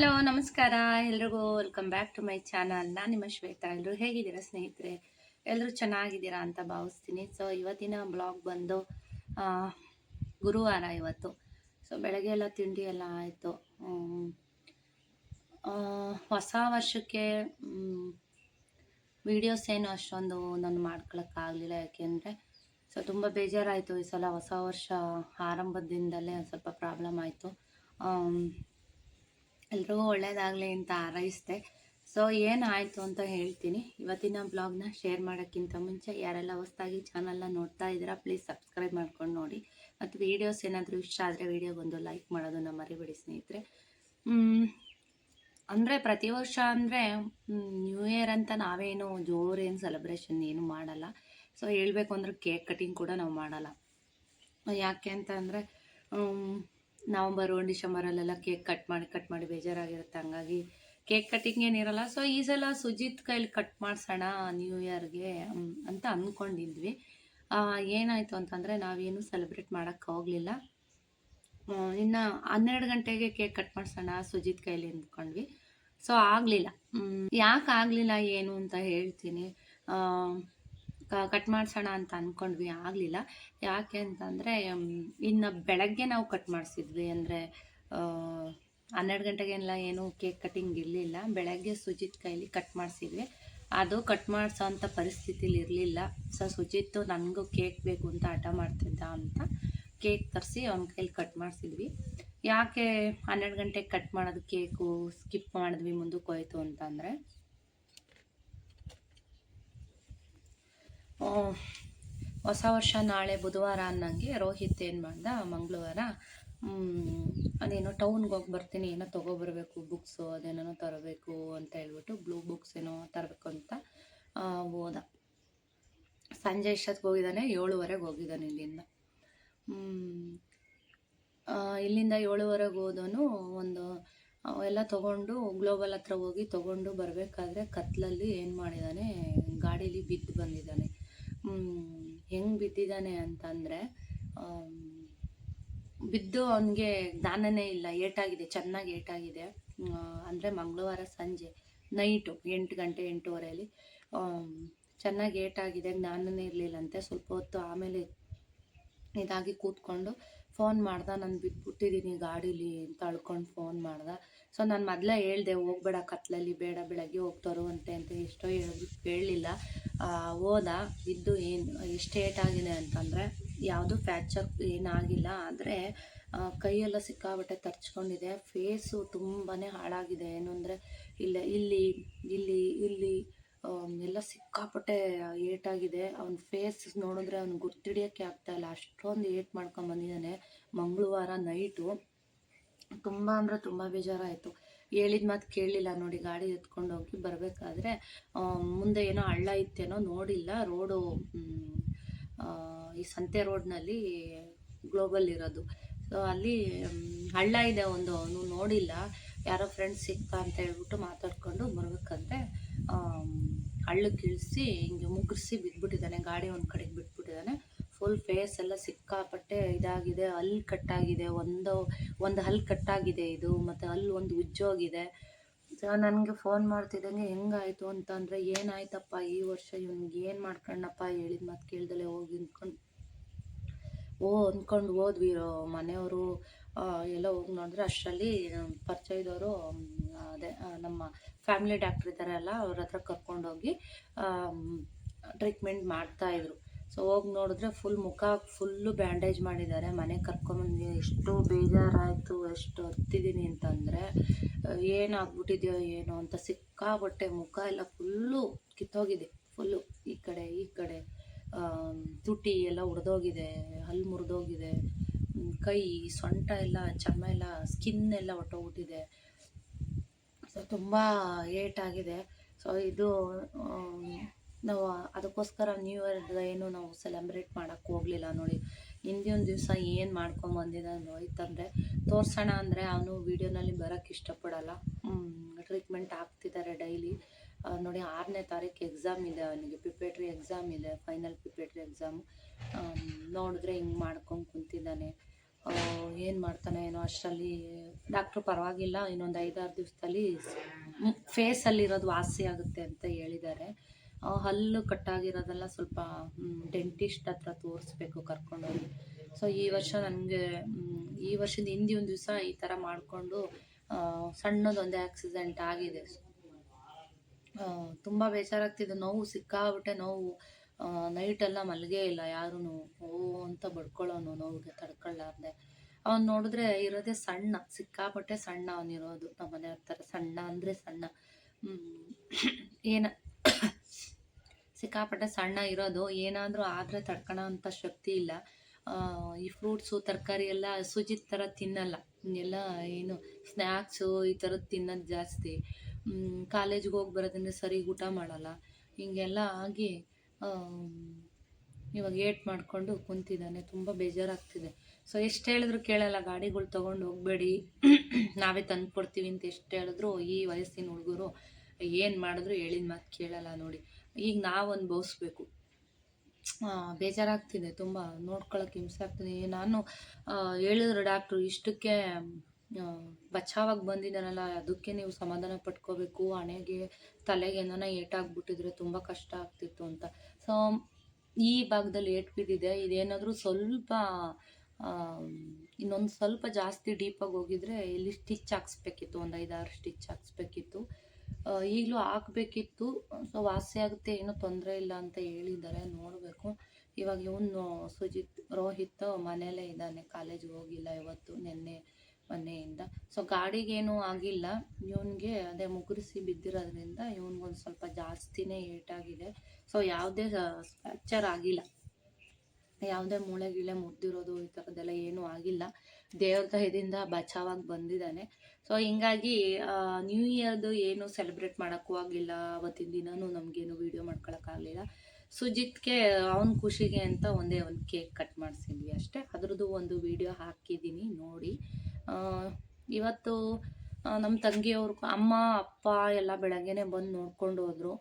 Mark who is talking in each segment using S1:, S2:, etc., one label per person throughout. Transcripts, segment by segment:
S1: Hello, ನಮಸ್ಕಾರ. ಎಲ್ರಿಗೂ welcome back to my channel ನಾನು ನಿಮ್ಮ ಶ್ವೇತಾ. ಎಲ್ಲರೂ ಹೇಗಿದ್ದೀರಾ ಸ್ನೇಹಿತರೆ? ಎಲ್ಲರೂ ಚೆನ್ನಾಗಿದ್ದೀರಾ ಅಂತ ಭಾವಿಸ್ತೀನಿ. ಸೊ ಇವತ್ತಿನ ಬ್ಲಾಗ್ ಬಂದು ಗುರುವಾರ ಇವತ್ತು. ಸೊ ಬೆಳಗ್ಗೆ ಎಲ್ಲ ತಿಂಡಿ ಎಲ್ಲ ಆಯಿತು. ಹೊಸ ವರ್ಷಕ್ಕೆ ವೀಡಿಯೋಸ್ ಏನು ಅಷ್ಟೊಂದು ನಾನು ಮಾಡ್ಕೊಳಕ್ಕಾಗಲಿಲ್ಲ ಯಾಕೆಂದರೆ, ಸೊ, ತುಂಬ ಬೇಜಾರಾಯಿತು ಈ ಸಲ ಹೊಸ ವರ್ಷ ಆರಂಭದಿಂದಲೇ ಸ್ವಲ್ಪ ಪ್ರಾಬ್ಲಮ್ ಆಯಿತು. ಎಲ್ರಿಗೂ ಒಳ್ಳೇದಾಗಲಿ ಅಂತ ಹಾರೈಸಿದೆ. ಸೊ ಏನಾಯಿತು ಅಂತ ಹೇಳ್ತೀನಿ. ಇವತ್ತಿನ ಬ್ಲಾಗ್ನ ಶೇರ್ ಮಾಡೋಕ್ಕಿಂತ ಮುಂಚೆ ಯಾರೆಲ್ಲ ಹೊಸ್ದಾಗಿ ಚಾನಲ್ನ ನೋಡ್ತಾ ಇದ್ದೀರಾ, ಪ್ಲೀಸ್ ಸಬ್ಸ್ಕ್ರೈಬ್ ಮಾಡ್ಕೊಂಡು ನೋಡಿ. ಮತ್ತು ವೀಡಿಯೋಸ್ ಏನಾದರೂ ಇಷ್ಟ ಆದರೆ ವೀಡಿಯೋಗೊಂದು ಲೈಕ್ ಮಾಡೋದನ್ನು ಮರಿಬೇಡಿ ಸ್ನೇಹಿತರೆ. ಅಂದರೆ ಪ್ರತಿ ವರ್ಷ ಅಂದರೆ ನ್ಯೂ ಇಯರ್ ಅಂತ ನಾವೇನು ಜೋರೇನು ಸೆಲೆಬ್ರೇಷನ್ ಏನು ಮಾಡಲ್ಲ. ಸೊ ಹೇಳಬೇಕು ಅಂದ್ರೆ ಕೇಕ್ ಕಟಿಂಗ್ ಕೂಡ ನಾವು ಮಾಡಲ್ಲ. ಯಾಕೆ ಅಂತ ಅಂದರೆ ನವಂಬರು ಡಿಸೆಂಬರಲ್ಲೆಲ್ಲ ಕೇಕ್ ಕಟ್ ಮಾಡಿ ಕಟ್ ಮಾಡಿ ಬೇಜಾರಾಗಿರುತ್ತೆ. ಹಂಗಾಗಿ ಕೇಕ್ ಕಟ್ಟಿಂಗ್ ಏನಿರಲ್ಲ ಸೊ ಈ ಸಲ ಸುಜಿತ್ ಕೈಲಿ ಕಟ್ ಮಾಡಿಸೋಣ ನ್ಯೂ ಇಯರ್ಗೆ ಅಂತ ಅಂದ್ಕೊಂಡಿದ್ವಿ ಏನಾಯಿತು ಅಂತಂದರೆ ನಾವೇನು ಸೆಲೆಬ್ರೇಟ್ ಮಾಡೋಕ್ಕೆ ಹೋಗಲಿಲ್ಲ. ಇನ್ನು ಹನ್ನೆರಡು ಗಂಟೆಗೆ ಕೇಕ್ ಕಟ್ ಮಾಡಿಸೋಣ ಸುಜಿತ್ ಕೈಲಿ ಅಂದ್ಕೊಂಡ್ವಿ. ಸೊ ಆಗಲಿಲ್ಲ. ಯಾಕೆ ಆಗಲಿಲ್ಲ ಏನು ಅಂತ ಹೇಳ್ತೀನಿ. ಕಟ್ ಮಾಡಿಸೋಣ ಅಂತ ಅಂದ್ಕೊಂಡ್ವಿ ಆಗಲಿಲ್ಲ. ಯಾಕೆ ಅಂತಂದರೆ ಇನ್ನು ಬೆಳಗ್ಗೆ ನಾವು ಕಟ್ ಮಾಡಿಸಿದ್ವಿ ಅಂದರೆ ಹನ್ನೆರಡು ಗಂಟೆಗೆಲ್ಲ ಏನು ಕೇಕ್ ಕಟಿಂಗ್ ಇರಲಿಲ್ಲ. ಬೆಳಗ್ಗೆ ಸುಜಿತ್ ಕೈಲಿ ಕಟ್ ಮಾಡಿಸಿದ್ವಿ. ಅದು ಕಟ್ ಮಾಡಿಸೋ ಅಂಥ ಪರಿಸ್ಥಿತಿಲಿ ಇರಲಿಲ್ಲ. ಸೊ ಸುಜಿತ್ ನನಗೂ ಕೇಕ್ ಬೇಕು ಅಂತ ಹಠ ಮಾಡ್ತಿದ್ದ ಅಂತ ಕೇಕ್ ತರಿಸಿ ಅವ್ನ ಕೈಲಿ ಕಟ್ ಮಾಡಿಸಿದ್ವಿ. ಯಾಕೆ ಹನ್ನೆರಡು ಗಂಟೆಗೆ ಕಟ್ ಮಾಡೋದು ಕೇಕು ಸ್ಕಿಪ್ ಮಾಡಿದ್ವಿ, ಮುಂದಕ್ಕೆ ಹೋಯ್ತು ಅಂತಂದರೆ ಹೊಸ ವರ್ಷ ನಾಳೆ ಬುಧವಾರ ಅನ್ನಂಗೆ ರೋಹಿತ್ ಏನು ಮಾಡ್ದ? ಮಂಗಳವಾರ ಅದೇನೋ ಟೌನ್ಗೆ ಹೋಗಿ ಬರ್ತೀನಿ, ಏನೋ ತೊಗೊಬರ್ಬೇಕು ಬುಕ್ಸು ಅದೇನೋ ತರಬೇಕು ಅಂತ ಹೇಳ್ಬಿಟ್ಟು ಬ್ಲೂ ಬುಕ್ಸ್ ಏನೋ ತರಬೇಕು ಅಂತ ಹೋದ. ಸಂಜೆ ಇಷ್ಟೊತ್ತಿಗೆ ಹೋಗಿದ್ದಾನೆ, ಏಳುವರೆಗೆ ಹೋಗಿದ್ದಾನೆ ಇಲ್ಲಿಂದ. ಇಲ್ಲಿಂದ ಏಳುವರೆಗೆ ಹೋದನು, ಒಂದು ಎಲ್ಲ ತೊಗೊಂಡು ಗ್ಲೋಬಲ್ ಹತ್ರ ಹೋಗಿ ತೊಗೊಂಡು ಬರಬೇಕಾದ್ರೆ ಕತ್ಲಲ್ಲಿ ಏನು ಮಾಡಿದ್ದಾನೆ, ಗಾಡೀಲಿ ಬಿದ್ದು ಬಂದಿದ್ದಾನೆ. ಹೆಂಗೆ ಬಿದ್ದಿದ್ದಾನೆ ಅಂತಂದರೆ ಬಿದ್ದು ಅವನಿಗೆ ಜ್ಞಾನನೇ ಇಲ್ಲ, ಏಟಾಗಿದೆ, ಚೆನ್ನಾಗಿ ಏಟಾಗಿದೆ. ಅಂದರೆ ಮಂಗಳವಾರ ಸಂಜೆ, ನೈಟು, ಎಂಟು ಗಂಟೆ, ಎಂಟೂವರೆಯಲ್ಲಿ ಚೆನ್ನಾಗಿ ಏಟಾಗಿದೆ, ಜ್ಞಾನನೇ ಇರಲಿಲ್ಲಂತೆ, ಸ್ವಲ್ಪ ಹೊತ್ತು ಆಮೇಲೆ ಇದಾಗಿ ಕೂತ್ಕೊಂಡು ಫೋನ್ ಮಾಡ್ದ, ನಾನು ಬಿಟ್ಬಿಟ್ಟಿದ್ದೀನಿ ಗಾಡೀಲಿ ಅಂತ ಅಳ್ಕೊಂಡು ಫೋನ್ ಮಾಡ್ದ. ಸೊ ನಾನು ಮೊದಲೇ ಹೇಳ್ದೆ, ಹೋಗ್ಬೇಡ, ಕತ್ಲಲ್ಲಿ ಬೇಡ, ಬೆಳಗ್ಗೆ ಹೋಗ್ತರುವಂತೆ ಅಂತ ಎಷ್ಟೋ ಹೇಳಿ, ಕೇಳಲಿಲ್ಲ. ಹೋದ, ಇದ್ದು ಏನು, ಎಷ್ಟು ಏಟಾಗಿದೆ ಅಂತಂದರೆ, ಯಾವುದು ಫ್ರ್ಯಾಕ್ಚರ್ ಏನಾಗಿಲ್ಲ ಆದರೆ ಕೈಯೆಲ್ಲ ಸಿಕ್ಕಾಬಟ್ಟೆ ತರ್ಚ್ಕೊಂಡಿದೆ. ಫೇಸು ತುಂಬಾ ಹಾಳಾಗಿದೆ. ಏನು ಅಂದರೆ, ಇಲ್ಲ, ಇಲ್ಲಿ ಇಲ್ಲಿ ಇಲ್ಲಿ ಎಲ್ಲ ಸಿಕ್ಕಾಪಟ್ಟೆ ಏಟಾಗಿದೆ. ಅವನ ಫೇಸ್ ನೋಡಿದ್ರೆ ಅವ್ನು ಗುರ್ತಿಡಿಯೋಕ್ಕೆ ಆಗ್ತಾ ಇಲ್ಲ. ಅಷ್ಟೊಂದು ಏಟ್ ಮಾಡ್ಕೊಂಬಂದಿದ್ದಾನೆ ಮಂಗಳವಾರ ನೈಟು. ತುಂಬ ಅಂದರೆ ತುಂಬ ಬೇಜಾರಾಯಿತು. ಹೇಳಿದ ಮಾತು ಕೇಳಲಿಲ್ಲ ನೋಡಿ, ಗಾಡಿ ಎತ್ಕೊಂಡು ಹೋಗಿ ಬರಬೇಕಾದ್ರೆ ಮುಂದೆ ಏನೋ ಹಳ್ಳ ಇತ್ತೇನೋ ನೋಡಿಲ್ಲ. ರೋಡು ಈ ಸಂತೆ ರೋಡ್ನಲ್ಲಿ ಗ್ಲೋಬಲ್ ಇರೋದು. ಸೊ ಅಲ್ಲಿ ಹಳ್ಳ ಇದೆ ಒಂದು, ಅವನು ನೋಡಿಲ್ಲ. ಯಾರೋ ಫ್ರೆಂಡ್ಸ್ ಸಿಕ್ಕ ಅಂತ ಹೇಳ್ಬಿಟ್ಟು ಮಾತಾಡ್ಕೊಂಡು ಬರ್ಬೇಕಂದ್ರೆ ಹಳ್ಳಕ್ಕೆ ಇಳಿಸಿ ಹಿಂಗೆ ಮುಗ್ಗಿಸಿ ಬಿದ್ದುಬಿಟ್ಟಿದ್ದಾನೆ ಗಾಡಿ ಒಂದು ಕಡೆಗೆ ಬಿಟ್ಬಿಟ್ಟಿದ್ದಾನೆ. ಫುಲ್ ಫೇಸ್ ಎಲ್ಲ ಸಿಕ್ಕಾಪಟ್ಟೆ ಇದಾಗಿದೆ. ಹಲ್ಲು ಕಟ್ಟಾಗಿದೆ. ಒಂದು ಒಂದು ಹಲ್ಲು ಕಟ್ಟಾಗಿದೆ ಇದು. ಮತ್ತು ಹಲ್ಲು ಒಂದು ಉಜ್ಜೋಗಿದೆ. ಸೊ ನನಗೆ ಫೋನ್ ಮಾಡ್ತಿದ್ದಂಗೆ ಹೆಂಗಾಯಿತು ಅಂತಂದರೆ, ಏನಾಯ್ತಪ್ಪ ಈ ವರ್ಷ ಇವ್ನಿಗೆ ಏನು ಮಾಡ್ಕೊಂಡಪ್ಪ ಹೇಳಿದ ಮಾತು ಕೇಳ್ದಲೆ ಹೋಗಿ ಅಂದ್ಕೊಂಡು ಓ, ಅಂದ್ಕೊಂಡು ಹೋದ್ವಿ ಮನೆಯವರು. ಎಲ್ಲ ಹೋಗಿ ನೋಡಿದ್ರೆ ಅಷ್ಟರಲ್ಲಿ ಪರಿಚಯದವರು ಅದೇ ನಮ್ಮ ಫ್ಯಾಮಿಲಿ ಡಾಕ್ಟ್ರ್ ಇದ್ದಾರಲ್ಲ ಅವ್ರ ಹತ್ರ ಕರ್ಕೊಂಡೋಗಿ ಟ್ರೀಟ್ಮೆಂಟ್ ಮಾಡ್ತಾಯಿದ್ರು ಸೊ ಹೋಗಿ ನೋಡಿದ್ರೆ ಫುಲ್ ಮುಖ ಫುಲ್ಲು ಬ್ಯಾಂಡೇಜ್ ಮಾಡಿದ್ದಾರೆ. ಮನೆಗೆ ಕರ್ಕೊಂಬಂದು ಎಷ್ಟು ಬೇಜಾರಾಯಿತು, ಎಷ್ಟು ಹತ್ತಿದ್ದೀನಿ ಅಂತಂದರೆ ಏನಾಗ್ಬಿಟ್ಟಿದೆಯೋ ಏನೋ ಅಂತ ಸಿಕ್ಕಾಬಟ್ಟೆ ಮುಖ ಎಲ್ಲ ಫುಲ್ಲು ಕಿತ್ತೋಗಿದೆ. ಫುಲ್ಲು ಈ ಕಡೆ ಈ ಕಡೆ ತುಟಿ ಎಲ್ಲ ಉಡ್ದೋಗಿದೆ, ಹಲ್ಲು ಮುರಿದೋಗಿದೆ. ಕೈ, ಸೊಂಟ ಎಲ್ಲ, ಚರ್ಮ ಎಲ್ಲ ಸ್ಕಿನ್ ಎಲ್ಲ ಹೊಟ್ಟೋಗ್ಬಿಟ್ಟಿದೆ ಸೊ ತುಂಬ ಏಟಾಗಿದೆ. ಸೊ ಇದು ನಾವು ಅದಕ್ಕೋಸ್ಕರ ನ್ಯೂ ಇಯರ್ ಏನು ನಾವು ಸೆಲೆಬ್ರೇಟ್ ಮಾಡೋಕ್ಕೆ ಹೋಗಲಿಲ್ಲ ನೋಡಿ. ಹಿಂದಿನ ದಿವಸ ಏನು ಮಾಡ್ಕೊಂಬಂದಿದ್ದಾನೆ ರೋಹಿತ್ ಅಂದರೆ ತೋರ್ಸೋಣ ಅಂದರೆ ಅವನು ವೀಡಿಯೋನಲ್ಲಿ ಬರೋಕ್ಕೆ ಇಷ್ಟಪಡಲ್ಲ. ಟ್ರೀಟ್ಮೆಂಟ್ ಆಗ್ತಿದ್ದಾರೆ ಡೈಲಿ ನೋಡಿ ಆರನೇ ತಾರೀಕು ಎಕ್ಸಾಮ್ ಇದೆ ಅವನಿಗೆ ಪ್ರಿಪೇಟ್ರಿ ಎಕ್ಸಾಮ್ ಇದೆ ಫೈನಲ್ ಪ್ರಿಪೇಟ್ರಿ ಎಕ್ಸಾಮ್ ನೋಡಿದ್ರೆ ಹಿಂಗೆ ಮಾಡ್ಕೊಂಡು ಕುಂತಿದ್ದಾನೆ. ಏನು ಮಾಡ್ತಾನೆ ಏನೋ ಅಷ್ಟರಲ್ಲಿ ಡಾಕ್ಟ್ರು ಪರವಾಗಿಲ್ಲ, ಇನ್ನೊಂದು ಐದಾರು ದಿವಸದಲ್ಲಿ ಫೇಸಲ್ಲಿರೋದು ವಾಸಿ ಆಗುತ್ತೆ ಅಂತ ಹೇಳಿದ್ದಾರೆ. ಹಲ್ಲು ಕಟ್ಟಾಗಿರೋದೆಲ್ಲ ಸ್ವಲ್ಪ ಡೆಂಟಿಸ್ಟ್ ಹತ್ರ ತೋರಿಸ್ಬೇಕು ಕರ್ಕೊಂಡೋಗಿ. ಸೊ ಈ ವರ್ಷ ನನಗೆ ಈ ವರ್ಷದ ಹಿಂದಿ ಒಂದು ದಿವಸ ಈ ಥರ ಮಾಡಿಕೊಂಡು ಸಣ್ಣದೊಂದು ಆಕ್ಸಿಡೆಂಟ್ ಆಗಿದೆ. ತುಂಬ ಬೇಜಾರಾಗ್ತಿದೆ. ನೋವು ಸಿಕ್ಕಾಬಿಟ್ಟೆ, ನೋವು ನೈಟೆಲ್ಲ ಮಲಗೇ ಇಲ್ಲ. ಯಾರೂ ಓ, ಅಂತ ಬಡ್ಕೊಳ್ಳೋನು ನೋವಿಗೆ ತಡ್ಕೊಳ್ಳಾರ್ದೆ ಅವ್ನು ನೋಡಿದ್ರೆ ಇರೋದೇ ಸಣ್ಣ, ಸಿಕ್ಕಾಪಟ್ಟೆ ಸಣ್ಣ ಅವನಿರೋದು. ನಮ್ಮ ಮನೆ ಥರ ಸಣ್ಣ ಅಂದರೆ ಸಣ್ಣ. ಏನ ಸಿಕ್ಕಾಪಟ್ಟೆ ಸಣ್ಣ ಇರೋದು, ಏನಾದರೂ ಆದರೆ ತಡ್ಕೊಳೋ ಅಂಥ ಶಕ್ತಿ ಇಲ್ಲ. ಈ ಫ್ರೂಟ್ಸು ತರಕಾರಿ ಎಲ್ಲ ಸುಜಿತ್ ಥರ ತಿನ್ನಲ್ಲ. ಎಲ್ಲ ಏನು ಸ್ನ್ಯಾಕ್ಸು ಈ ಥರದ್ದು ತಿನ್ನೋದು ಜಾಸ್ತಿ. ಕಾಲೇಜ್ಗೆ ಹೋಗಿ ಬರೋದ್ರಿಂದ ಸರಿ ಊಟ ಮಾಡಲ್ಲ. ಹಿಂಗೆಲ್ಲ ಆಗಿ ಇವಾಗ ಏಟ್ ಮಾಡಿಕೊಂಡು ಕುಂತಿದ್ದಾನೆ. ತುಂಬ ಬೇಜಾರಾಗ್ತಿದೆ. ಸೊ ಎಷ್ಟು ಹೇಳಿದ್ರು ಕೇಳಲ್ಲ. ಗಾಡಿಗಳು ತೊಗೊಂಡು ಹೋಗಬೇಡಿ. ನಾವೇ ತಂದು ಕೊಡ್ತೀವಿ ಅಂತ ಎಷ್ಟು ಹೇಳಿದ್ರು ಈ ವಯಸ್ಸಿನ ಹುಡುಗರು ಏನು ಮಾಡಿದ್ರು ಹೇಳಿದ ಮಾತು ಕೇಳಲ್ಲ ನೋಡಿ. ಈಗ ನಾವು ಅನುಭವಿಸ್ಬೇಕು. ಬೇಜಾರಾಗ್ತಿದೆ, ತುಂಬ ನೋಡ್ಕೊಳ್ಳೋಕೆ ಹಿಂಸೆ ಆಗ್ತಿದೆ. ನಾನು ಹೇಳಿದ್ರು ಡಾಕ್ಟ್ರು, ಇಷ್ಟಕ್ಕೆ ಬಚಾವಾಗಿ ಬಂದಿದ್ದಾನಲ್ಲ, ಅದಕ್ಕೆ ನೀವು ಸಮಾಧಾನ ಪಟ್ಕೋಬೇಕು, ಹಣೆಗೆ, ತಲೆಗೆ ಏನಾನ ಏಟಾಗ್ಬಿಟ್ಟಿದ್ರೆ ತುಂಬ ಕಷ್ಟ ಆಗ್ತಿತ್ತು ಅಂತ. ಸೊ, ಈ ಭಾಗದಲ್ಲಿ ಏಟ್ ಬಿದ್ದಿದೆ ಇದೇನಾದರೂ ಸ್ವಲ್ಪ ಇನ್ನೊಂದು ಸ್ವಲ್ಪ ಜಾಸ್ತಿ ಡೀಪಾಗಿ ಹೋಗಿದ್ರೆ, ಇಲ್ಲಿ ಸ್ಟಿಚ್ ಹಾಕ್ಸ್ಬೇಕಿತ್ತು, ಒಂದು ಐದಾರು ಸ್ಟಿಚ್ ಹಾಕ್ಸ್ಬೇಕಿತ್ತು. ಈಗಲೂ ಹಾಕ್ಬೇಕಿತ್ತು. ಸೊ, ವಾಸಿ ಆಗುತ್ತೆ, ಏನೂ ತೊಂದರೆ ಇಲ್ಲ ಅಂತ ಹೇಳಿದ್ದಾರೆ. ನೋಡಬೇಕು. ಇವಾಗ ಇವನು ಸುಜಿತ್, ರೋಹಿತ್ ಮನೆಯಲ್ಲೇ ಇದ್ದಾನೆ. ಕಾಲೇಜ್ ಹೋಗಿಲ್ಲ ಇವತ್ತು, ನಿನ್ನೆ ಮೊನ್ನೆಯಿಂದ. ಸೊ, ಗಾಡಿಗೇನೂ ಆಗಿಲ್ಲ. ಇವನಿಗೆ ಅದೇ ಮುಗುರಿಸಿ ಬಿದ್ದಿರೋದ್ರಿಂದ ಇವನಿಗೊಂದು ಸ್ವಲ್ಪ ಜಾಸ್ತಿನೇ ಏಟಾಗಿದೆ. ಸೊ, ಯಾವುದೇ ಫ್ರ್ಯಾಕ್ಚರ್ ಆಗಿಲ್ಲ. ಯಾವುದೇ ಮೂಳೆ ಗಿಳೆ ಮುರಿದಿರೋದು ಈ ಥರದ್ದೆಲ್ಲ ಏನೂ ಆಗಿಲ್ಲ. ದೇವ್ರ ದಯದಿಂದ ಬಚಾವಾಗಿ ಬಂದಿದ್ದಾನೆ. ಸೊ ಹಿಂಗಾಗಿ ನ್ಯೂ ಇಯರ್ದು ಏನು ಸೆಲೆಬ್ರೇಟ್ ಮಾಡೋಕ್ಕೂ ಆಗಲಿಲ್ಲ. ಅವತ್ತಿನ ದಿನವೂ ನಮಗೇನು ವೀಡಿಯೋ ಮಾಡ್ಕೊಳಕ್ಕಾಗಲಿಲ್ಲ ಸುಜಿತ್ಗೆ ಅವನ ಖುಷಿಗೆ ಅಂತ ಒಂದೇ ಒಂದು ಕೇಕ್ ಕಟ್ ಮಾಡಿಸಿದ್ವಿ ಅಷ್ಟೇ. ಅದ್ರದ್ದು ಒಂದು ವಿಡಿಯೋ ಹಾಕಿದ್ದೀನಿ ನೋಡಿ. ಇವತ್ತು ನಮ್ಮ ತಂಗಿಯವ್ರು ಅಮ್ಮ ಅಪ್ಪ ಎಲ್ಲ ಬೆಳಗ್ಗೆನೆ ಬಂದು ನೋಡ್ಕೊಂಡು ಹೋದರು.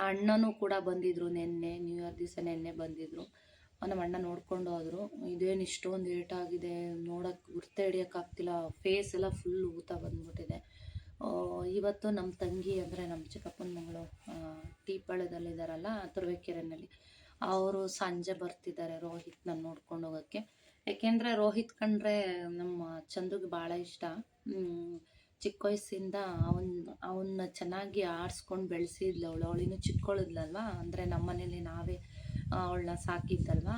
S1: ಅಣ್ಣನೂ ಕೂಡ ಬಂದಿದ್ರು ನಿನ್ನೆ ನ್ಯೂ ಇಯರ್ ದಿವಸ ನಿನ್ನೆ ಬಂದಿದ್ರು. ಆ, ನಮ್ಮ ಅಣ್ಣ ನೋಡ್ಕೊಂಡು ಹೋದ್ರು. ಇದೇನು ಇಷ್ಟೊಂದು ಏಟಾಗಿದೆ ನೋಡೋಕ್ಕೆ ಗುರ್ತೆ ಹಿಡಿಯೋಕ್ಕಾಗ್ತಿಲ್ಲ ಫೇಸ್ ಎಲ್ಲ ಫುಲ್ ಊತ ಬಂದ್ಬಿಟ್ಟಿದೆ. ಇವತ್ತು ನಮ್ಮ ತಂಗಿ ಅಂದರೆ ನಮ್ಮ ಚಿಕ್ಕಪ್ಪನ ಮಗಳು ಟೀಪಾಳ್ಯದಲ್ಲಿದ್ದಾರಲ್ಲ ತುರುವೇಕೆರೆನಲ್ಲಿ. ಅವರು ಸಂಜೆ ಬರ್ತಿದ್ದಾರೆ ರೋಹಿತ್ನ ನೋಡ್ಕೊಂಡು ಹೋಗೋಕ್ಕೆ. ಯಾಕೆಂದರೆ ರೋಹಿತ್ ಕಂಡ್ರೆ ನಮ್ಮ ಚಂದುಗೆ ಭಾಳ ಇಷ್ಟ. ಚಿಕ್ಕ ವಯಸ್ಸಿಂದ ಅವನ್, ಅವನ್ನ ಚೆನ್ನಾಗಿ ಆಡಿಸ್ಕೊಂಡು ಬೆಳೆಸಿದ್ಲು ಅವಳು. ಅವಳಿನೂ ಚಿಕ್ಕಳಿದ್ಲಲ್ವ ಅಂದರೆ ನಮ್ಮ ಮನೇಲಿ ನಾವೇ ಅವಳನ್ನ ಸಾಕಿದ್ದಲ್ವಾ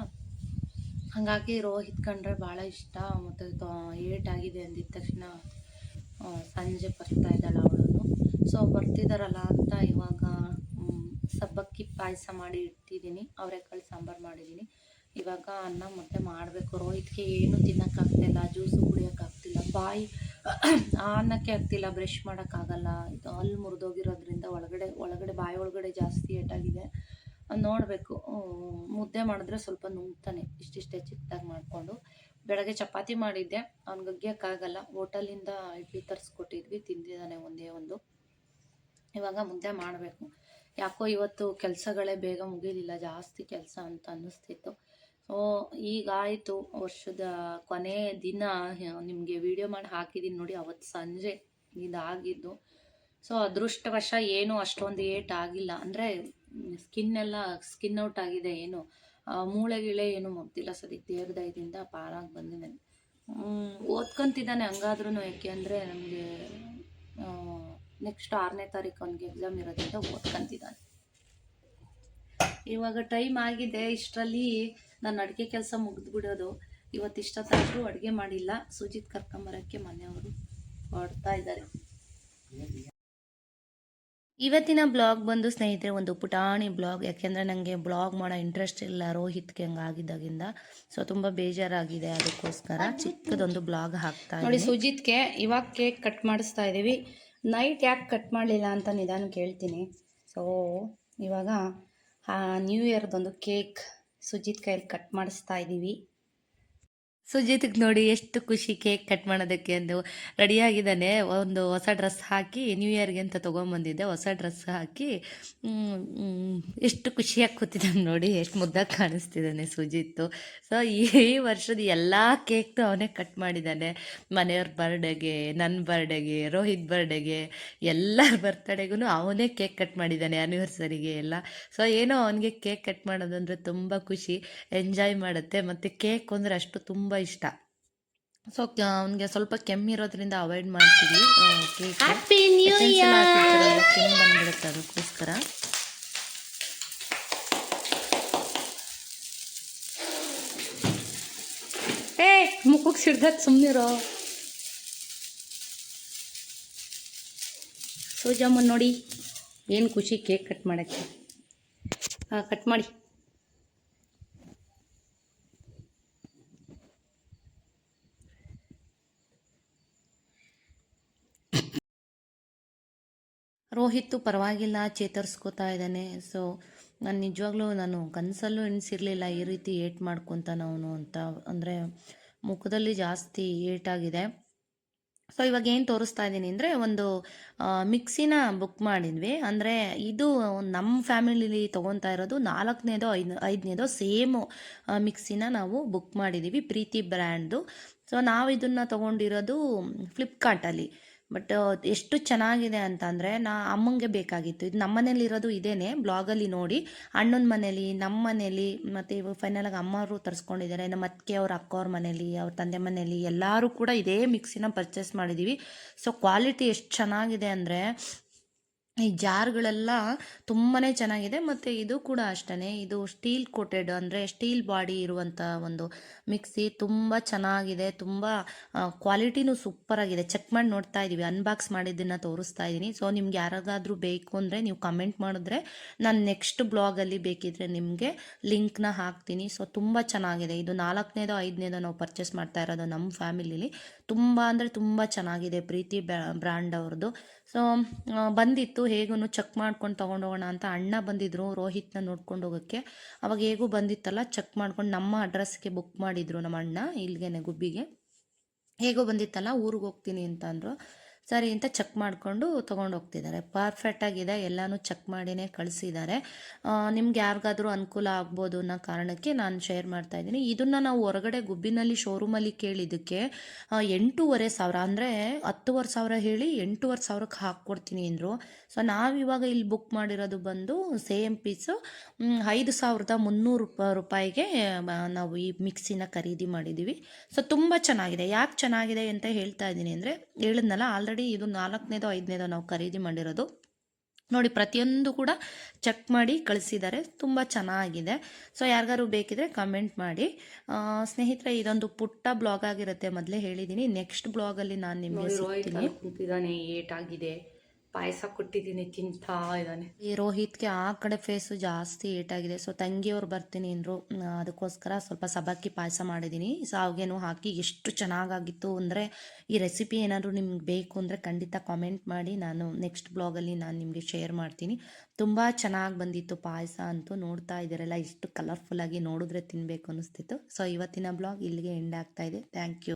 S1: ಹಾಗಾಗಿ ರೋಹಿತ್ ಕಂಡ್ರೆ ಭಾಳ ಇಷ್ಟ, ಮತ್ತು ಏಟಾಗಿದೆ ಅಂದಿದ್ದ ತಕ್ಷಣ ಸಂಜೆ ಬರ್ತಾ ಇದ್ದಾಳೆ ಅವಳು ಸೊ ಬರ್ತಿದ್ದಾರಲ್ಲ ಅಂತ ಇವಾಗ ಸಬ್ಬಕ್ಕಿ ಪಾಯಸ ಮಾಡಿ ಇಟ್ಟಿದ್ದೀನಿ. ಅವರೆಕಾಳು ಸಾಂಬಾರು ಮಾಡಿದ್ದೀನಿ. ಇವಾಗ ಅನ್ನ ಮತ್ತೆ ಮಾಡಬೇಕು. ರೋಹಿತ್ಗೆ ಏನು ತಿನ್ನೋಕ್ಕಾಗ್ತಿಲ್ಲ ಜ್ಯೂಸು ಕುಡಿಯೋಕ್ಕಾಗ್ತಿಲ್ಲ ಬಾಯಿ ಅನ್ನಕ್ಕೆ ಆಗ್ತಿಲ್ಲ, ಬ್ರಷ್ ಮಾಡೋಕ್ಕಾಗಲ್ಲ ಇದು ಅಲ್ಲಿ ಮುರಿದೋಗಿರೋದ್ರಿಂದ ಒಳಗಡೆ ಒಳಗಡೆ, ಬಾಯಿ ಒಳಗಡೆ ಜಾಸ್ತಿ ಏಟಾಗಿದೆ. ನೋಡಬೇಕು. ಮುದ್ದೆ ಮಾಡಿದ್ರೆ ಸ್ವಲ್ಪ ನುಂಗ್ತಾನೆ. ಇಷ್ಟಿಷ್ಟೇ ಚಿಕ್ಕದಾಗಿ ಮಾಡಿಕೊಂಡು. ಬೆಳಗ್ಗೆ ಚಪಾತಿ ಮಾಡಿದ್ದೆ. ಅವ್ನಿಗೆ ಅಗ್ಯೋಕ್ಕಾಗಲ್ಲ ಹೋಟೆಲಿಂದ ಇಡ್ಲಿ ತರಿಸ್ಕೊಟ್ಟಿದ್ವಿ. ತಿಂದಿದ್ದಾನೆ ಒಂದೇ ಒಂದು. ಇವಾಗ ಮುದ್ದೆ ಮಾಡಬೇಕು. ಯಾಕೋ ಇವತ್ತು ಕೆಲಸಗಳೇ ಬೇಗ ಮುಗಿಲಿಲ್ಲ. ಜಾಸ್ತಿ ಕೆಲಸ ಅಂತ ಅನ್ನಿಸ್ತಿತ್ತು. ಸೊ ಈಗಾಯಿತು ವರ್ಷದ ಕೊನೆ ದಿನ ನಿಮಗೆ ವಿಡಿಯೋ ಮಾಡಿ ಹಾಕಿದ್ದೀನಿ ನೋಡಿ. ಅವತ್ತು ಸಂಜೆ ಇದಾಗಿದ್ದು. ಸೊ, ಅದೃಷ್ಟವಶ ಏನೂ ಅಷ್ಟೊಂದು ಏಟ್ ಆಗಿಲ್ಲ ಅಂದರೆ ಸ್ಕಿನ್ ಎಲ್ಲ ಸ್ಕಿನ್ ಔಟ್ ಆಗಿದೆ ಏನು? ಮೂಳೆ ಗಿಳೆ ಏನು ಮುಗ್ದಿಲ್ಲ ಸರಿ ದೇವ್ರ ದಯದಿಂದ ಪಾರಾಗಿ ಬಂದಿದ್ದಾನೆ ಓದ್ಕೊಂತಿದ್ದಾನೆ ಹಂಗಾದ್ರೂ ಯಾಕೆ ಅಂದರೆ ನಮಗೆ ನೆಕ್ಸ್ಟ್ ಆರನೇ ತಾರೀಕು ಅವನಿಗೆ ಎಕ್ಸಾಮ್ ಇರೋದ್ರಿಂದ ಓದ್ಕೊಂತಿದ್ದಾನೆ. ಇವಾಗ ಟೈಮ್ ಆಗಿದೆ, ಇಷ್ಟರಲ್ಲಿ ನಾನು ಅಡುಗೆ ಕೆಲಸ ಮುಗಿದ್ಬಿಡೋದು ಇವತ್ತು ಇಷ್ಟೊತ್ತಾದರೂ ಅಡುಗೆ ಮಾಡಿಲ್ಲ. ಸುಜಿತ್ ಕರ್ಕೊಂಬರೋಕ್ಕೆ ಮನೆಯವರು ಹೊಡ್ತಾ ಇದ್ದಾರೆ. ಇವತ್ತಿನ ಬ್ಲಾಗ್ ಬಂದು ಸ್ನೇಹಿತರೆ ಒಂದು ಪುಟಾಣಿ ಬ್ಲಾಗ್ ಯಾಕೆಂದರೆ ನನಗೆ ಬ್ಲಾಗ್ ಮಾಡೋ ಇಂಟ್ರೆಸ್ಟ್ ಇಲ್ಲ ರೋಹಿತ್ಗೆ ಹಂಗಾಗಿದ್ದಾಗಿಂದ. ಸೊ ತುಂಬ ಬೇಜಾರಾಗಿದೆ ಅದಕ್ಕೋಸ್ಕರ ಚಿಕ್ಕದೊಂದು ಬ್ಲಾಗ್ ಹಾಕ್ತಾ ನೋಡಿ ಸುಜಿತ್ಗೆ ಇವಾಗ ಕೇಕ್ ಕಟ್ ಮಾಡಿಸ್ತಾ ಇದ್ದೀವಿ. ನೈಟ್ ಯಾಕೆ ಕಟ್ ಮಾಡಲಿಲ್ಲ ಅಂತ ನಿಧಾನ ಕೇಳ್ತೀನಿ ಸೊ ಇವಾಗ ನ್ಯೂ ಇಯರ್ದೊಂದು ಕೇಕ್ ಸುಜಿತ್ ಕೈಯಲ್ಲಿ ಕಟ್ ಮಾಡಿಸ್ತಾ ಇದ್ದೀವಿ.
S2: ಸುಜಿತ್ಗೆ ನೋಡಿ ಎಷ್ಟು ಖುಷಿ ಕೇಕ್ ಕಟ್ ಮಾಡೋದಕ್ಕೆ ಎಂದು ರೆಡಿಯಾಗಿದ್ದಾನೆ. ಒಂದು ಹೊಸ ಡ್ರೆಸ್ ಹಾಕಿ ನ್ಯೂ ಇಯರ್ಗೆ ಅಂತ ತೊಗೊಂಬಂದಿದ್ದೆ. ಹೊಸ ಡ್ರೆಸ್ ಹಾಕಿ ಎಷ್ಟು ಖುಷಿಯಾಗಿ ಕೂತಿದ್ದಾನೆ ನೋಡಿ, ಎಷ್ಟು ಮುದ್ದಾಗಿ ಕಾಣಿಸ್ತಿದ್ದಾನೆ ಸುಜಿತ್ ಸೊ ಈ ವರ್ಷದ ಎಲ್ಲ ಕೇಕ್ದು ಅವನೇ ಕಟ್ ಮಾಡಿದ್ದಾನೆ. ಮನೆಯವ್ರ ಬರ್ಡೇಗೆ ನನ್ನ ಬರ್ಡೇಗೆ ರೋಹಿತ್ ಬರ್ಡೇಗೆ ಎಲ್ಲರ ಬರ್ತಡೇಗೂ ಅವನೇ ಕೇಕ್ ಕಟ್ ಮಾಡಿದ್ದಾನೆ ಆ್ಯನಿವರ್ಸರಿಗೆ ಎಲ್ಲ. ಸೊ ಏನೋ ಅವನಿಗೆ ಕೇಕ್ ಕಟ್ ಮಾಡೋದಂದರೆ ತುಂಬ ಖುಷಿ ಎಂಜಾಯ್ ಮಾಡುತ್ತೆ. ಮತ್ತು ಕೇಕ್ ಅಂದರೆ ಅಷ್ಟು ತುಂಬ ಇಷ್ಟ. ಸೊ ಅವನಿಗೆ ಸ್ವಲ್ಪ ಕೆಮ್ಮಿರೋದ್ರಿಂದ ಅವಾಯ್ಡ್ ಮಾಡ್ತೀವಿ. ಕೇಕ್
S1: ಹ್ಯಾಪಿ ನ್ಯೂ
S2: ಕೆಮ್ಮು ಬಂದ್ಬಿಡುತ್ತೆ ಅದಕ್ಕೋಸ್ಕರ. ಏ ಮುಖಕ್ಕೆ ಸಿಡ್ದಕ್ಕೆ ಸುಮ್ಮನಿರೋ ಸೂಜಮ್ಮ ನೋಡಿ ಏನು ಖುಷಿ ಕೇಕ್ ಕಟ್ ಮಾಡೋಕ್ಕೆ. ಹಾಂ ಕಟ್ ಮಾಡಿ. ರೋಹಿತ್ತು ಪರವಾಗಿಲ್ಲ ಚೇತರಿಸ್ಕೋತಾ ಇದ್ದಾನೆ. ಸೊ ನಾನು ನಿಜವಾಗ್ಲೂ ನಾನು ಕನಸಲ್ಲೂ ಎಣಿಸಿರಲಿಲ್ಲ ಈ ರೀತಿ ಏಟ್ ಮಾಡ್ಕೊತಾನ ಅವನು ಅಂತ. ಅಂದರೆ ಮುಖದಲ್ಲಿ ಜಾಸ್ತಿ ಏಟಾಗಿದೆ ಸೊ ಇವಾಗ ಏನು ತೋರಿಸ್ತಾ ಇದ್ದೀನಿ ಅಂದರೆ ಒಂದು ಮಿಕ್ಸಿನ ಬುಕ್ ಮಾಡಿದ್ವಿ. ಅಂದರೆ ಇದು ನಮ್ಮ ಫ್ಯಾಮಿಲಿಲಿ ತೊಗೊತಾ ಇರೋದು ನಾಲ್ಕನೇದೋ ಐದು, ಐದನೇದೋ ಸೇಮು ಮಿಕ್ಸಿನ ನಾವು ಬುಕ್ ಮಾಡಿದ್ದೀವಿ ಪ್ರೀತಿ ಬ್ರ್ಯಾಂಡ್ದು. ಸೊ ನಾವು ಇದನ್ನು ತೊಗೊಂಡಿರೋದು ಫ್ಲಿಪ್ಕಾರ್ಟಲ್ಲಿ ಬಟ್ ಎಷ್ಟು ಚೆನ್ನಾಗಿದೆ ಅಂತ ಅಂದರೆ ನಾ ಅಮ್ಮಂಗೆ ಬೇಕಾಗಿತ್ತು. ಇದು ನಮ್ಮ ಮನೇಲಿ ಇರೋದು ಇದೇನೆ, ಬ್ಲಾಗಲ್ಲಿ ನೋಡಿ, ಅಣ್ಣನ ಮನೇಲಿ ನಮ್ಮ ಮನೇಲಿ, ಮತ್ತು ಇವಾಗ ಫೈನಲಾಗಿ ಅಮ್ಮವರು ತರಿಸ್ಕೊಂಡಿದ್ದಾರೆ, ನಮ್ಮ ಅತ್ತಿಗೆ, ಅವ್ರ ಅಕ್ಕ ಅವ್ರ ಮನೇಲಿ, ಅವ್ರ ತಂದೆ ಮನೇಲಿ ಎಲ್ಲರೂ ಕೂಡ ಇದೇ ಮಿಕ್ಸಿನ ಪರ್ಚೇಸ್ ಮಾಡಿದ್ದೀವಿ ಸೊ ಕ್ವಾಲಿಟಿ ಎಷ್ಟು ಚೆನ್ನಾಗಿದೆ ಅಂದರೆ ಈ ಜಾರ್ಗಳೆಲ್ಲ ತುಂಬಾ ಚೆನ್ನಾಗಿದೆ ಮತ್ತು ಇದು ಕೂಡ ಅಷ್ಟೇ ಇದು ಸ್ಟೀಲ್ ಕೋಟೆಡ್ ಅಂದರೆ ಸ್ಟೀಲ್ ಬಾಡಿ ಇರುವಂಥ ಒಂದು ಮಿಕ್ಸಿ ತುಂಬ ಚೆನ್ನಾಗಿದೆ, ತುಂಬ ಕ್ವಾಲಿಟಿನೂ ಸೂಪರಾಗಿದೆ ಚೆಕ್ ಮಾಡಿ ನೋಡ್ತಾ ಇದ್ದೀವಿ ಅನ್ಬಾಕ್ಸ್ ಮಾಡಿದ್ದನ್ನು ತೋರಿಸ್ತಾ ಇದ್ದೀನಿ ಸೊ, ನಿಮ್ಗೆ ಯಾರಿಗಾದ್ರೂ ಬೇಕು ಅಂದರೆ ನೀವು ಕಮೆಂಟ್ ಮಾಡಿದ್ರೆ ನಾನು ನೆಕ್ಸ್ಟ್ ಬ್ಲಾಗಲ್ಲಿ ಬೇಕಿದ್ರೆ ನಿಮಗೆ ಲಿಂಕ್ನ ಹಾಕ್ತೀನಿ. ಸೊ, ತುಂಬ ಚೆನ್ನಾಗಿದೆ. ಇದು ನಾಲ್ಕನೇದೋ, ಐದನೇದೋ ನಾವು ಪರ್ಚೇಸ್ ಮಾಡ್ತಾ ಇರೋದು ನಮ್ಮ ಫ್ಯಾಮಿಲಿಲಿ. ತುಂಬ ಅಂದರೆ ತುಂಬ ಚೆನ್ನಾಗಿದೆ ಪ್ರೀತಿ ಬ್ರ್ಯಾಂಡ್ ಅವ್ರದ್ದು. ಸೊ ಬಂದಿತ್ತು. ಹೇಗೂ ಚೆಕ್ ಮಾಡ್ಕೊಂಡು ತೊಗೊಂಡೋಗೋಣ ಅಂತ ಅಣ್ಣ ಬಂದಿದ್ರು ರೋಹಿತ್ನ ನೋಡ್ಕೊಂಡು ಹೋಗೋಕ್ಕೆ. ಅವಾಗ ಹೇಗೂ ಬಂದಿತ್ತಲ್ಲ ಚೆಕ್ ಮಾಡ್ಕೊಂಡು ನಮ್ಮ ಅಡ್ರೆಸ್ಗೆ ಬುಕ್ ಮಾಡಿದ್ರು ನಮ್ಮ ಅಣ್ಣ ಇಲ್ಲಿಗೆ ಗುಬ್ಬಿಗೆ. ಹೇಗೋ ಬಂದಿತ್ತಲ್ಲ, ಊರಿಗೆ ಹೋಗ್ತೀನಿ ಅಂತ ಅಂದರು. ಸರಿ ಅಂತ ಚೆಕ್ ಮಾಡಿಕೊಂಡು ತೊಗೊಂಡು ಹೋಗ್ತಿದ್ದಾರೆ. ಪರ್ಫೆಕ್ಟಾಗಿದೆ ಎಲ್ಲನೂ ಚೆಕ್ ಮಾಡಿನೇ ಕಳಿಸಿದ್ದಾರೆ. ನಿಮ್ಗೆ ಯಾರಿಗಾದ್ರೂ ಅನುಕೂಲ ಆಗ್ಬೋದು ಅನ್ನೋ ಕಾರಣಕ್ಕೆ ನಾನು ಶೇರ್ ಮಾಡ್ತಾ ಇದ್ದೀನಿ. ಇದನ್ನು ನಾವು ಹೊರಗಡೆ ಗುಬ್ಬಿನಲ್ಲಿ ಶೋರೂಮಲ್ಲಿ ಕೇಳಿದ್ದಕ್ಕೆ ಎಂಟೂವರೆ ಸಾವಿರ, ಅಂದರೆ ಹತ್ತುವರೆ ಸಾವಿರ ಹೇಳಿ ಎಂಟೂವರೆ ಸಾವಿರಕ್ಕೆ ಹಾಕ್ಕೊಡ್ತೀನಿ ಅಂದರು. ಸೊ ನಾವಿವಾಗ ಇಲ್ಲಿ ಬುಕ್ ಮಾಡಿರೋದು ಬಂದು ಸೇಮ್ ಪೀಸು ಐದು ಸಾವಿರದ ಮುನ್ನೂರು ರೂಪ, ರೂಪಾಯಿಗೆ ನಾವು ಈ ಮಿಕ್ಸಿನ ಖರೀದಿ ಮಾಡಿದ್ದೀವಿ ಸೊ ತುಂಬ ಚೆನ್ನಾಗಿದೆ. ಯಾಕೆ ಚೆನ್ನಾಗಿದೆ ಅಂತ ಹೇಳ್ತಾ ಇದ್ದೀನಿ ಅಂದರೆ, ಹೇಳಿದ್ನಲ್ಲ ಆಲ್ರೆಡಿ ಇದು ನಾಲ್ಕನೇದೋ ಐದನೇದೋ ನಾವು ಖರೀದಿ ಮಾಡಿರೋದು. ನೋಡಿ ಪ್ರತಿಯೊಂದು ಕೂಡ ಚೆಕ್ ಮಾಡಿ ಕಳಿಸಿದ್ದಾರೆ. ತುಂಬ ಚೆನ್ನಾಗಿದೆ. ಸೊ ಯಾರಿಗಾರು ಬೇಕಿದ್ರೆ ಕಮೆಂಟ್ ಮಾಡಿ. ಸ್ನೇಹಿತರೆ ಇದೊಂದು ಪುಟ್ಟ ಬ್ಲಾಗ್ ಆಗಿರುತ್ತೆ. ಮೊದಲೇ ಹೇಳಿದ್ದೀನಿ ನೆಕ್ಸ್ಟ್ ಬ್ಲಾಗಲ್ಲಿ ನಾನು ನಿಮಗೆ
S1: ಏಟಾಗಿದೆ. ಪಾಯಸ ಕೊಟ್ಟಿದ್ದೀನಿ, ತಿಂತಾ ಇದ್ದಾನೆ.
S2: ಈ ರೋಹಿತ್ಗೆ ಆ ಕಡೆ ಫೇಸು ಜಾಸ್ತಿ ಏಟಾಗಿದೆ ಸೊ ತಂಗಿಯವ್ರು ಬರ್ತೀನಿ ಅಂದರು. ಅದಕ್ಕೋಸ್ಕರ ಸ್ವಲ್ಪ ಸಬಕ್ಕಿ ಪಾಯಸ ಮಾಡಿದ್ದೀನಿ. ಸಾವಿಗೆನೂ ಹಾಕಿ ಎಷ್ಟು ಚೆನ್ನಾಗಾಗಿತ್ತು ಅಂದರೆ ಈ ರೆಸಿಪಿ ಏನಾದರೂ ನಿಮ್ಗೆ ಬೇಕು ಅಂದರೆ ಖಂಡಿತ ಕಾಮೆಂಟ್ ಮಾಡಿ. ನಾನು ನೆಕ್ಸ್ಟ್ ಬ್ಲಾಗಲ್ಲಿ ನಾನು ನಿಮಗೆ ಶೇರ್ ಮಾಡ್ತೀನಿ. ತುಂಬ ಚೆನ್ನಾಗಿ ಬಂದಿತ್ತು ಪಾಯಸ ಅಂತೂ ನೋಡ್ತಾ ಇದ್ದೀರಲ್ಲ, ಇಷ್ಟು ಕಲರ್ಫುಲ್ಲಾಗಿ ನೋಡಿದ್ರೆ ತಿನ್ನಬೇಕು ಅನ್ನಿಸ್ತಿತ್ತು ಸೊ ಇವತ್ತಿನ ಬ್ಲಾಗ್ ಇಲ್ಲಿಗೆ ಎಂಡ್ ಆಗ್ತಾ ಇದೆ. Thank you